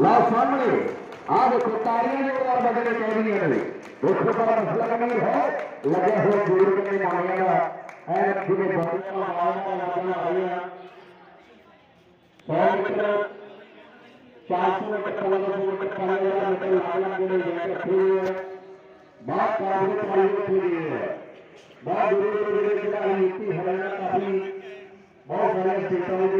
ਲਓ ਸਾਹਮਣੇ ਆ ਦੇਖੋ ਤਾੜੀਆਂ ਦੇ ਨਾਲ ਬਦਲੇ ਚਾਹੀਦੀਆਂ ਨੇ ਦੇਖੋ ਪਰ ਮਸਲਾ ਨਹੀਂ ਹੈ ਲੱਗਿਆ ਹੋਇਆ ਦੂਰ ਕਿਤੇ ਮਾਰਿਆ ਦਾ ਐ ਜਿਵੇਂ ਬੰਦੀਆਂ ਮਾਰਨਾ ਲੱਗਣਾ ਆਈਆਂ 100 ਮੀਟਰ 400 ਮੀਟਰ 500 ਮੀਟਰ 5000 ਮੀਟਰ ਲਾਇਆ ਜਿਹੜੇ ਜਿਹੜੇ ਖੇਡ ਬਹੁਤ ਕਾਬਿਲ ਪਾਈ ਹੋਈ ਹੈ ਬਹੁਤ ਦੂਰ ਦੂਰ ਦੇ ਜਿਹੜਾ ਨੀਤੀ ਹਰਿਆਣਾ ਕਾਫੀ ਬਹੁਤ ਸਾਰੇ ਸਟੇਟਾਂ ਦੇ ਜਿਹੜੇ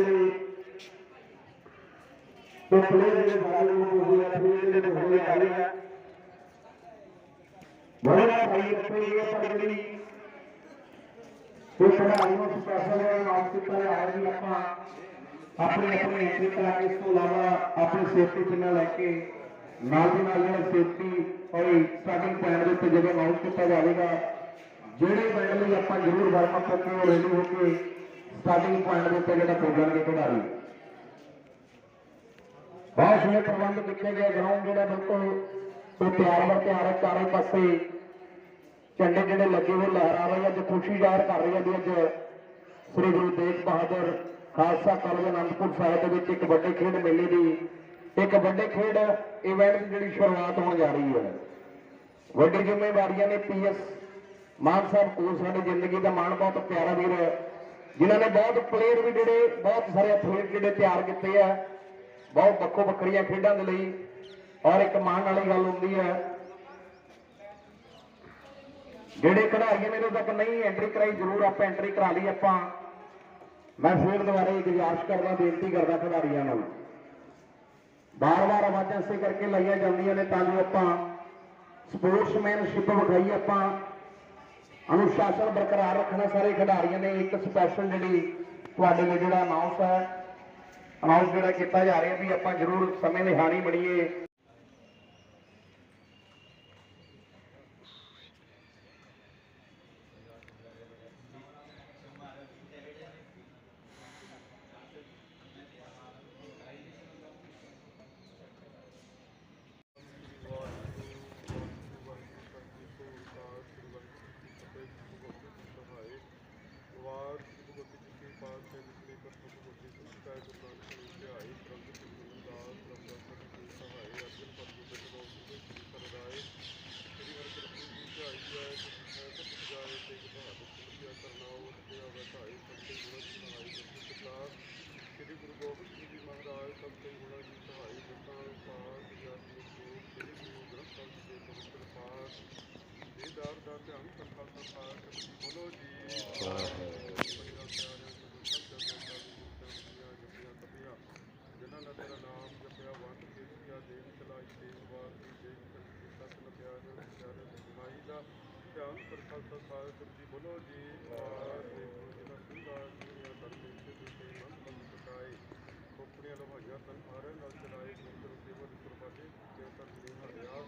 तो प्लेयर ਜਿਹੜੇ ਬਾਰੇ ਨੂੰ ਹੋ ਗਿਆ ਫਿਰ ਜਿਹੜੇ ਹੋ ਗਏ ਆ ਰਹੇ ਆ ਬੜਾ ਭਾਈ ਰੱਖੀ ਹੈ ਪਰ ਜਿਹੜੀ ਇਹ ਖਿਡਾਰੀ ਨੂੰ ਸਪੈਸ਼ਲ ਨਾਮ ਕੀਤਾ ਹੈ ਜੀ ਆਪਾਂ ਆਪਣੀ ਆਪਣੀ ਐਂਟਰੀ ਕਰਾ ਕੇ ਇਸ ਤੋਂ ਇਲਾਵਾ ਆਪਣੀ ਸੇਫਟੀ ਪਿੰਨਾਂ ਲੈ ਕੇ ਨਾਲ ਦੀ ਨਾਲ ਜਿਹੜਾ ਸੇਫਟੀ ਔਰ ਸਟਾਰਟਿੰਗ ਪੁਆਇੰਟ ਦੇ ਉੱਤੇ ਜਦੋਂ ਅਨਾਉਂਸ ਕੀਤਾ ਜਾਵੇਗਾ ਜਿਹੜੇ ਬੈਂਡ ਲਈ ਆਪਾਂ ਜ਼ਰੂਰ ਵਾਰਮ ਅਪ ਕਰਕੇ ਰੈਡੀ ਹੋ ਕੇ ਸਟਾਰਟਿੰਗ ਪੁਆਇੰਟ ਦੇ ਉੱਤੇ ਜਿਹੜਾ ਪੁੱਜਣਗੇ ਖਿਡਾਰੀ ਬਹੁਤ ਸੋਹਣੇ ਪ੍ਰਬੰਧ ਕੀਤੇ ਗਏ। ਗਰਾਊਂਡ ਜਿਹੜਾ ਬਿਲਕੁਲ ਉਹ ਤਿਆਰ ਬਰ ਤਿਆਰ ਹੈ, ਚਾਰੇ ਪਾਸੇ ਝੰਡੇ ਜਿਹੜੇ ਲੱਗੇ ਹੋਏ, ਲਹਿਰਾ ਰਹੇ ਅੱਜ ਖੁਸ਼ੀ ਜ਼ਾਹਰ ਕਰ ਰਹੀ ਹੈ ਵੀ ਅੱਜ ਸ੍ਰੀ ਗੁਰੂ ਤੇਗ ਬਹਾਦਰ ਖਾਲਸਾ ਕਾਲਜ ਅਨੰਦਪੁਰ ਸਾਹਿਬ ਦੇ ਵਿੱਚ ਇੱਕ ਵੱਡੇ ਖੇਡ ਮੇਲੇ ਦੀ, ਇੱਕ ਵੱਡੇ ਖੇਡ ਇਵੈਂਟ ਦੀ ਜਿਹੜੀ ਸ਼ੁਰੂਆਤ ਹੋਣ ਜਾ ਰਹੀ ਹੈ। ਵੱਡੀ ਜ਼ਿੰਮੇਵਾਰੀਆਂ ਨੇ ਪੀਐਸ ਮਾਨ ਸਾਹਿਬ ਕੋਲ ਸਾਡੀ ਜ਼ਿੰਦਗੀ ਦਾ ਮਾਣ ਬਹੁਤ ਪਿਆਰਾ ਵੀਰ ਹੈ ਜਿਨ੍ਹਾਂ ਨੇ ਬਹੁਤ ਪਲੇਅਰ ਵੀ ਜਿਹੜੇ ਬਹੁਤ ਸਾਰੇ ਐਥਲੀਟ ਜਿਹੜੇ ਤਿਆਰ ਕੀਤੇ ਆ। ਬਹੁਤ ਵੱਖੋ ਵੱਖਰੀਆਂ ਖੇਡਾਂ ਦੇ ਲਈ ਔਰ ਇੱਕ ਮਾਣ ਵਾਲੀ ਗੱਲ ਹੁੰਦੀ ਹੈ। ਜਿਹੜੇ ਖਿਡਾਰੀਆਂ ਨੇ ਉਦੋਂ ਤੱਕ ਨਹੀਂ ਐਂਟਰੀ ਕਰਾਈ, ਜ਼ਰੂਰ ਆਪਾਂ ਐਂਟਰੀ ਕਰਾ ਲਈ। ਆਪਾਂ, ਮੈਂ ਫੇਰ ਦੁਬਾਰਾ ਇਹ ਗੁਜ਼ਾਰਿਸ਼ ਕਰਦਾ, ਬੇਨਤੀ ਕਰਦਾ ਖਿਡਾਰੀਆਂ ਨੂੰ। ਬਾਰ-ਬਾਰ ਆਵਾਜ਼ਾਂ ਇਸੇ ਕਰਕੇ ਲਾਈਆਂ ਜਾਂਦੀਆਂ ਨੇ ਤਾਂ ਜੋ ਆਪਾਂ ਸਪੋਰਟਸਮੈਨਸ਼ਿਪ ਵਿਖਾਈ ਆਪਾਂ। ਅਨੁਸ਼ਾਸਨ ਬਰਕਰਾਰ ਰੱਖਣਾ ਸਾਰੇ ਖਿਡਾਰੀਆਂ ਨੇ। ਇੱਕ ਸਪੈਸ਼ਲ ਜਿਹੜੀ ਤੁਹਾਡੇ ਲਈ ਜਿਹੜਾ ਅਨਾਉਂਸ ਹੈ ਅਨਾਉਂਸ ਜਿਹੜਾ ਕੀਤਾ ਜਾ ਰਿਹਾ ਵੀ ਆਪਾਂ ਜ਼ਰੂਰ ਸਮੇਂ ਦੇ ਹਾਣੀ ਬਣੀਏ ਵਾਰ ਗੁਰੂ ਜੀ ਕੀ ਪਾਸ ਹੈ ਜਿਸਨੇ ਕਰ ਗੁਰੂ ਜੀ ਦੀ ਸ਼ਿਕਾਇਤ ਗੁਰੂ ਨਾਨਕ ਦੇਵ ਜੀ ਆਈ ਪ੍ਰਭੂ ਜੀ ਦੀ ਦਾਸ ਰਮਦਾਸ ਜੀ ਦੀ ਸਹਾਇ ਅਰਜਨ ਪਰਜੂ ਦੇ ਲੋਕ ਜੀ ਦੀ ਸਰਦਾਏ ਸ੍ਰੀ ਹਰਿ ਕ੍ਰਿਸ਼ਨ ਜੀ ਝਾਈ ਆਏ ਸਭ ਕੁਝ ਜਾਏ ਤੇ ਬਹਾਦਰ ਸਿੰਘ ਕਰਨਾ ਉਹ ਤੇ ਆਵੇ ਢਾਈ ਸਭ ਤੇ ਗੁਰੂ ਜੀ ਸਹਾਈ ਜਪੀ ਕਿਤਾਬ ਸ੍ਰੀ ਗੁਰੂ ਗੋਬਿੰਦ ਸਿੰਘ ਜੀ ਮਹਾਰਾਜ ਸਭ ਤੇ ਗੁਰੂ ਜੀ ਸਹਾਈ ਜਪਾਂ ਪਾਸ ਜਸ ਨੂੰ ਸ੍ਰੀ ਗੁਰੂ ਗ੍ਰੰਥ ਸਾਹਿਬ ਜੀ ਦੇ ਪਵਿੱਤਰ ਪਾਠ ਦੀਦਾਰ ਦਾ ਧਿਆਨ ਕਰਤਾ ਸਰਕਾਰ ਕਬੀ ਬੋਲੋ ਜੀ ਜਿਨ੍ਹਾਂ ਨੇ ਤੇਰਾ ਨਾਮ ਜਪਿਆ ਵੰਡ ਕੇ ਸਿਆ ਦੇਵ ਚਲਾਈ ਤੇਗ ਵਾਰ ਦੀ ਦੇਵ ਕਰਤੀ ਸਤ ਲਪਿਆ ਜੋ ਪਿਆਰੇ ਮਾਈ ਦਾ ਧਿਆਨ ਕਰ ਖਾਲਸਾ ਸਾਹਿਬ ਜੀ ਬੋਲੋ ਜੀ। ਵਾਹਿਗੁਰੂ ਜੀ। ਦਾ ਸਿੰਘਾ ਜੀ ਧਰਮੇ ਤੇ ਤੇ ਮਨ ਮਨ ਪਕਾਏ ਆਪਣੀਆਂ ਲਵਾਈਆਂ ਤਨ ਮਾਰੇ ਨਾਲ ਚਲਾਏ ਗੁਰੂ ਦੇਵ ਦੀ ਕਿਰਪਾ ਦੇ ਹਰਿਆ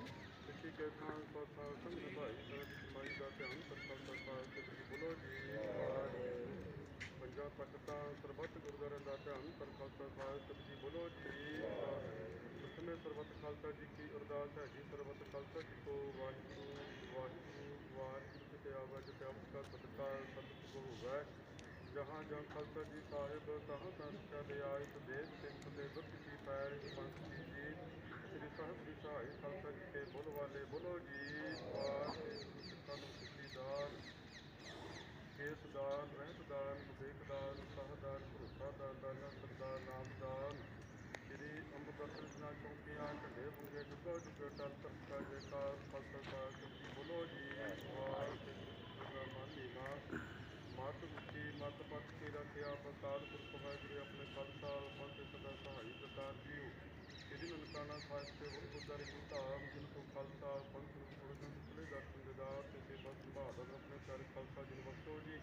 ਸਿੱਖੀ ਕੇ ਖਾਨ ਕੋ ਸੰਗ ਨਿਭਾਈ ਸਰਬ ਮਾਈ ਦਾ ਧਿਆਨ ਕਰ ਖਾਲਸਾ ਸਾਹਿਬ ਜੀ ਬੋਲੋ ਜੀ ਵਾਹਿਗੁਰੂ ਪੰਜਾਂ ਸਰਬੱਤ ਗੁਰਦੁਆਰਿਆਂ ਦਾ ਧਿਆਨ ਕਰ ਖਾਲਸਾ ਸਾਹਿਬ ਜੀ ਬੁਲੋ ਜੀ ਸੁਖਮੇ ਸਰਬੱਤ ਖਾਲਸਾ ਜੀ ਕੀ ਅਰਦਾਸ ਹੈ ਜੀ? ਸਰਬੱਤ ਖਾਲਸਾ ਜੀ ਕੋ ਵਾਹਿਗੁਰੂ ਵਾਹਿਗੁਰੂ ਵਾਹਿਗੁਰੂ ਤੇ ਆਵਾ ਤੇ ਆਪਕਾ ਸਦਕਾ ਸਤਿ ਕੋ ਹੋਵੇ ਜਹਾਂ ਜਹਾਂ ਖਾਲਸਾ ਜੀ ਸਾਹਿਬ ਤਹਾਂ ਤਹਾਂ ਚਲੇ ਆਏ ਤੇ ਸਿੰਘ ਦੇ ਗੁਰਤ ਕੀ ਪੈਰ ਪੰਛੀ ਜੀ। ਸ੍ਰੀ ਸਾਹਿਬ ਦੀ ਸਹਾਈ ਖਾਲਸਾ ਜੀ ਕੇ ਬੋਲ ਵਾਲੇ ਬੋਲੋ ਜੀ ਵਾਹਿਗੁਰੂ ਸਾਨੂੰ ਸਿੱਖੀਦਾਰ ਕੇਸਦਾਨ ਰਹਿਤਦਾਨ ਵਿਵੇਕਦਾਨ ਸਹਦਾਨ ਭਰੋਸਾਦਾਨ ਦਾਨਾ ਸਰਦਾਰ ਨਾਮਦਾਨ ਸ੍ਰੀ ਅੰਮ੍ਰਿਤਸਰ ਦੀਆਂ ਚੌਂਕੀਆਂ ਢੰਡੇ ਬੁਗੇ ਜੁਗਾ ਜੁਗਾ ਟਲ ਤਰਕਾ ਜੇਕਾਰ ਫਸਲ ਦਾ ਜੀ ਬੋਲੋ ਜੀ ਵਾਹਿਗੁਰੂ ਮਾਨੀ ਮਤ ਮੁਖੀ ਮਤ ਪਤ ਕੇ ਰੱਖਿਆ ਬਕਾਲ ਪੁਰਖ ਵਾਹਿਗੁਰੂ ਆਪਣੇ ਖਾਲਸਾ ਪੰਥ ਸਦਾ ਸਹਾਈ ਪ੍ਰਦਾਨ ਜੀਓ। ਸ੍ਰੀ ਨਨਕਾਣਾ ਸਾਹਿਬ ਤੇ ਹੋਰ ਗੁਰਦਾਰੇ ਦੀ ਧਾਮ ਜਿਨ ਕੋ ਖਾਲਸਾ, ਪੰਥ ਸੁਰਜਨ ਸੁਲੇ ਦਰਸ਼ਨ ਦਿਦਾਰ ਤੇ ਸੇਵਾ ਸੰਭਾਲ ਆਪਣੇ ਪਿਆਰੇ ਖਾਲਸਾ ਜੀ ਨੂੰ ਜੀ।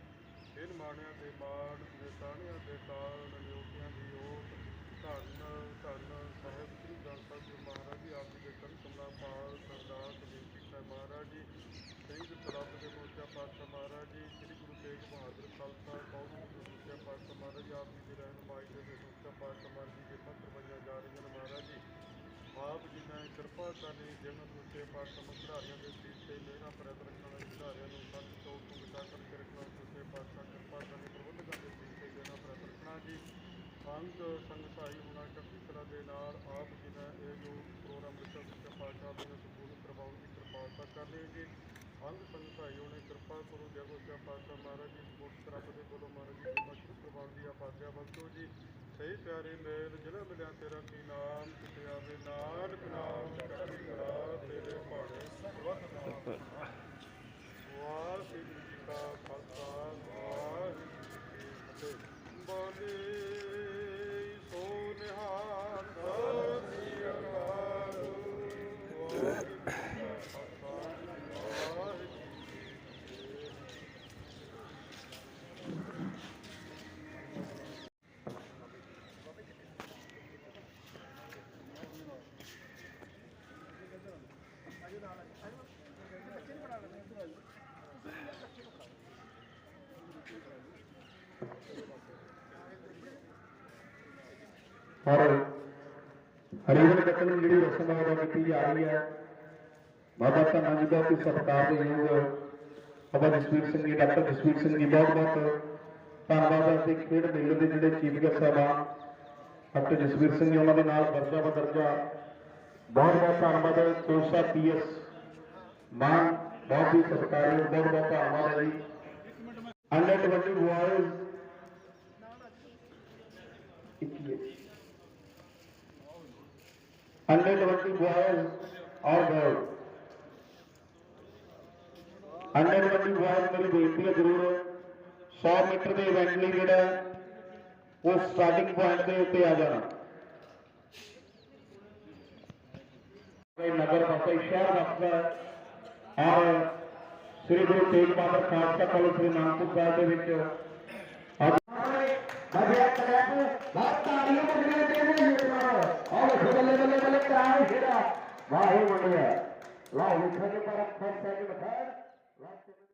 ਇਹ ਮਾਣਿਆਂ ਦੇ ਮਾਣ ਦੇ ਤਾਣਿਆਂ ਦੇ ਤਾਣ ਨਿਯੋਗਿਆਂ ਦੀ ਓਟ ਧੰਨ ਧੰਨ ਸਾਹਿਬ ਸ੍ਰੀ ਗ੍ਰੰਥ ਸਾਹਿਬ ਜੀ ਮਹਾਰਾਜ ਜੀ ਆਪ ਜੀ ਦੇ ਕੰਨ ਕਮਲਾ ਪਾਲ ਸਰਦਾਰ ਬੇਨਤੀ ਸਾਹਿਬ ਮਹਾਰਾਜ ਜੀ ਸਿੰਘ ਸਲਾਮ ਦੇ ਮੋਚਾ ਪਾਤਸ਼ਾਹ ਮਹਾਰਾਜ ਜੀ ਸ੍ਰੀ ਗੁਰੂ ਤੇਗ ਬਹਾਦਰ ਖਾਲਸਾ ਕੌਮ ਦੇ ਮੋਚਾ ਪਾਤਸ਼ਾਹ ਮਹਾਰਾਜ ਜੀ ਆਪ ਜੀ ਦੀ ਰਹਿਨਮਾਈ ਦੇ ਮੋਚਾ ਪਾਤਸ਼ਾਹ ਮਹਾਰਾਜ ਦੇ ਪੱਤਰ ਬਣੀਆਂ ਜਾ ਰਹੀਆਂ ਨੇ ਮਹਾਰਾਜ ਜੀ, ਆਪ ਜੀ ਨੇ ਕਿਰਪਾ ਕਰਨੀ ਜਿਨ੍ਹਾਂ ਨੂੰ ਤੇ ਪਾਤਸ਼ਾਹ ਦੇ ਸੀਸ ਤੇ ਮੇਰਾ ਪ੍ਰਤ ਰੱਖਣਾ ਖਿਡਾਰੀਆਂ ਨੂੰ ਸੱਚ ਤੋਂ ਬਚਾ ਕਰਕੇ ਰੱਖਣਾ ਸੁੱਚੇ ਪਾਤਸ਼ਾਹ ਕਿਰਪਾ ਕਰਨੀ, ਪ੍ਰਬੰਧਕਾਂ ਦੇ ਸੀਸ ਤੇ ਮੇਰਾ ਪ੍ਰਤ ਰੱਖਣਾ ਜੀ। ਸੰਗ ਸੰਗ ਹੋਣਾ ਚੜ੍ਹਦੀ ਕਲਾ ਦੇ ਨਾਲ ਆਪ ਜੀ ਨੇ ਇਹ ਪਾਤਸ਼ਾਹ ਦੇ ਸਪੂਰਨ ਕਰਵਾਉਣ ਦੀ ਕਿਰਪਾਲਤਾ ਕਰ ਕਰਨੀ ਜੀ। ਅੰਗ ਸੰਗਤਾਈ ਭਾਈਓ ਨੇ ਕਿਰਪਾ ਕਰੋ ਜੈ ਗੁਰੂ ਪਾਤਸ਼ਾਹ ਮਹਾਰਾਜ ਜੀ ਗੁਰਤ ਰੱਬ ਦੇ ਕੋਲੋਂ ਮਹਾਰਾਜ ਜੀ ਕਿਰਪਾ ਸ਼ੁਰੂ ਕਰਵਾਉਣ ਦੀ ਆਪਾਦਿਆ ਜੀ, ਸਹੀ ਪਿਆਰੇ ਮੇਲ, ਜਿਹੜਾ ਮਿਲਿਆ ਤੇਰਾ ਕੀ ਨਾਮ? ਕਿਤੇ ਆਵੇ ਨਾਨਕ ਨਾਮ ਚੜ੍ਹਦੀ ਕਲਾ ਤੇਰੇ ਭਾਣੇ। ਸਰਬਤ ਨਾਮ ਵਾਹਿਗੁਰੂ ਜੀ ਕਾ ਖਾਲਸਾ ਵਾਹਿਗੁਰੂ ਜੀ ਕੀ ਫਤਿਹ ਬੋਲੇ ਸੋ ਨਿਹਾਲ ਸਤਿ ਅਕਾਲ ਵਾਹਿਗੁਰੂ ਜੀ ਕਾ ਖਾਲਸਾ ਵਾਹਿਗੁਰੂ ਜੀ ਕੀ ਫਤਿਹ ਔਰ ਹਰੀਵਨ ਕੱਟਣ ਦੀ ਜਿਹੜੀ ਰਸਮ ਹੈ ਉਹ ਕੀਤੀ ਜਾ ਰਹੀ ਹੈ, ਬਾਬਾ ਧੰਨਾ ਜੀ ਦਾ ਤੇ ਸਤਿਕਾਰ ਦੇ ਯੋਗ ਬਾਬਾ ਜਸਵੀਰ ਸਿੰਘ ਜੀ, ਡਾਕਟਰ ਜਸਵੀਰ ਸਿੰਘ ਜੀ ਬਹੁਤ ਬਹੁਤ ਧੰਨਵਾਦ ਹੈ ਖੇਡ ਮੇਲੇ ਦੇ ਜਿਹੜੇ ਚੀਫ ਗੈਸਟ ਸਾਹਿਬਾਨ, ਡਾਕਟਰ ਜਸਵੀਰ ਸਿੰਘ ਜੀ ਉਹਨਾਂ ਦੇ ਨਾਲ ਦਰਜਾ ਬਦਰਜਾ ਬਹੁਤ ਬਹੁਤ ਧੰਨਵਾਦ ਹੈ। ਪੀਐਸ ਮਾਨ, ਬਹੁਤ ਹੀ ਸਤਿਕਾਰਯੋਗ, ਬਹੁਤ ਬਹੁਤ ਧੰਨਵਾਦ ਜੀ। Under 20 boys under twenty boys और गर्ल। अंडर ट्वेंटी बॉयज़ मेरी बेनती है ज़रूर। सौ मीटर के इवेंट लिए जोड़ा वो स्टार्टिंग पॉइंट के उत्ते आ जाना। नगर बसाई शहर बसता और श्री गुरु तेग बहादुर खालसा कॉलेज श्री नामपुर साहब के ਬੱਲੇ ਜਿਹੜਾ ਵਾਹੇ ਮੁੰਡਿਆ ਲਾਓ ਲਿਖਾਂਗੇ ਪਰ ਅੱਖਰ ਸੈਕਿੰਡ ਥਰਡ